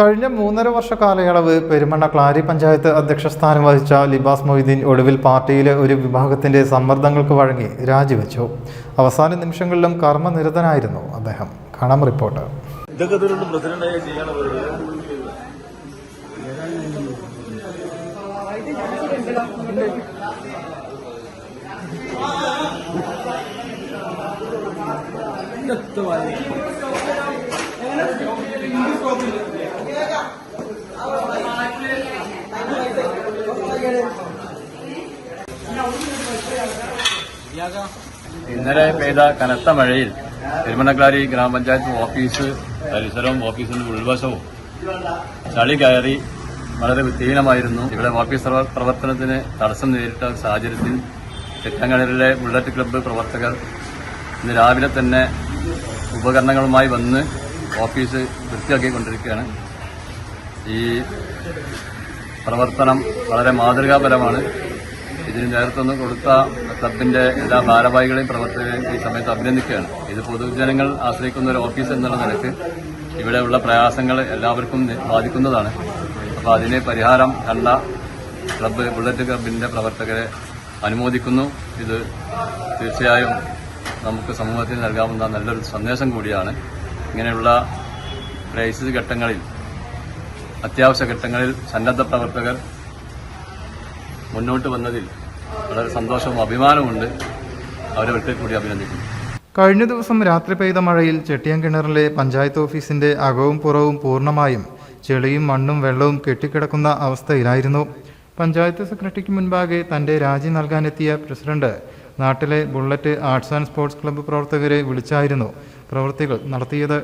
കഴിഞ്ഞ മൂന്നര വർഷ കാലയളവ് പെരുമണ്ണ ക്ലാരി പഞ്ചായത്ത് അധ്യക്ഷ സ്ഥാനം വഹിച്ച ലിബാസ് മൊയ്തീൻ ഒടുവിൽ പാർട്ടിയിലെ ഒരു വിഭാഗത്തിന്റെ സമ്മർദ്ദങ്ങൾക്ക് വഴങ്ങി രാജിവെച്ചു. അവസാന നിമിഷങ്ങളിലും കർമ്മനിരതനായിരുന്നു അദ്ദേഹം. കാണാം റിപ്പോർട്ട്. ഇതൊക്കെ ഇന്നലെ പെയ്ത കനത്ത മഴയിൽ തിരുമണക്കാരി ഗ്രാമപഞ്ചായത്ത് ഓഫീസ് പരിസരവും ഓഫീസിന്റെ ഉൾവശവും ചളി കയറി വളരെ വൃത്തിഹീനമായിരുന്നു. ഇവിടെ ഓഫീസ് പ്രവ- പ്രവർത്തനത്തിന് തടസ്സം നേരിട്ട സാഹചര്യത്തിൽ തെറ്റങ്ങളിലെ ബുള്ളറ്റ് ക്ലബ്ബ് പ്രവർത്തകർ ഇന്ന് രാവിലെ തന്നെ ഉപകരണങ്ങളുമായി വന്ന് ഓഫീസ് വൃത്തിയാക്കിക്കൊണ്ടിരിക്കുകയാണ്. ഈ പ്രവർത്തനം വളരെ മാതൃകാപരമാണ്. ഇതിന് നേതൃത്വം കൊടുത്ത ക്ലബിന്റെ എല്ലാ ഭാരവാഹികളെയും പ്രവർത്തകരെയും ഈ സമയത്ത് അഭിനന്ദിക്കുകയാണ്. ഇത് പൊതുജനങ്ങൾ ആശ്രയിക്കുന്ന ഒരു ഓഫീസ് എന്നുള്ള നിലയ്ക്ക് ഇവിടെയുള്ള പ്രയാസങ്ങൾ എല്ലാവർക്കും ബാധിക്കുന്നതാണ്. അപ്പോൾ അതിന് പരിഹാരം കണ്ട ക്ലബ്ബ് ബുള്ളറ്റ് ക്ലബിന്റെ പ്രവർത്തകരെ അനുമോദിക്കുന്നു. ഇത് തീർച്ചയായും നമുക്ക് സമൂഹത്തിൽ നൽകാവുന്ന നല്ലൊരു സന്ദേശം കൂടിയാണ്. ഇങ്ങനെയുള്ള ക്രൈസിസ് ഘട്ടങ്ങളിൽ അത്യാവശ്യ ഘട്ടങ്ങളിൽ സന്നദ്ധ പ്രവർത്തകർ മുന്നോട്ട് വന്നതിൽ വളരെ സന്തോഷവും അഭിമാനമുണ്ട് അവരെ ഒരിക്കൽ കൂടി അഭിനന്ദിക്കുന്നു. കഴിഞ്ഞ ദിവസം രാത്രി പെയ്ത മഴയിൽ ചെട്ടിയൻകിണറിലെ പഞ്ചായത്ത് ഓഫീസിന്റെ അകവും പുറവും പൂർണമായും ചെളിയും മണ്ണും വെള്ളവും കെട്ടിക്കിടക്കുന്ന അവസ്ഥയിലായിരുന്നു. പഞ്ചായത്ത് സെക്രട്ടറിക്ക് മുൻപാകെ തന്റെ രാജി നൽകാനെത്തിയ പ്രസിഡന്റ് നാട്ടിലെ bullet arts and sports club പ്രവർത്തകരെ വിളിച്ചായിരുന്നു പ്രവൃത്തികൾ നടത്തിയത്.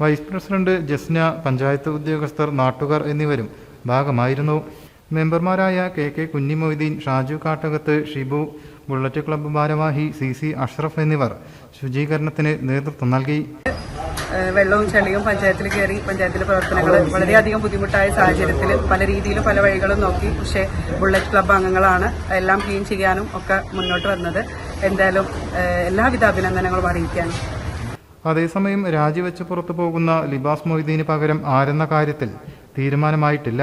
വൈസ് പ്രസിഡന്റ് ജസ്ന പഞ്ചായത്ത് ഉദ്യോഗസ്ഥർ നാട്ടുകാർ എന്നിവരും ഭാഗമായിരുന്നു. മെമ്പർമാരായ K K Kunhimoideen Shaju Kattakath Shibu bullet club ഭാരവാഹി സി സി അഷ്റഫ് എന്നിവർ ശുചീകരണത്തിന് നേതൃത്വം നൽകി. വെള്ളവും ചെളിയും പഞ്ചായത്തിൽ കയറി പഞ്ചായത്തിലെ പ്രവർത്തനങ്ങൾ വളരെയധികം ബുദ്ധിമുട്ടായ സാഹചര്യത്തിൽ പല രീതിയിലും പല വഴികളും നോക്കി. പക്ഷേ ബുള്ളറ്റ് ക്ലബ്ബ് അംഗങ്ങളാണ്. എല്ലാം ക്ലീൻ ചെയ്യാനും ഒക്കെ മുന്നോട്ട് വന്നത്. എന്തായാലും എല്ലാവിധ അഭിനന്ദനങ്ങളും അറിയിക്കാനും അതേസമയം രാജിവെച്ച് പുറത്തു പോകുന്ന ലിബാസ് മൊയ്തീന് പകരം ആരെന്ന കാര്യത്തിൽ തീരുമാനമായിട്ടില്ല.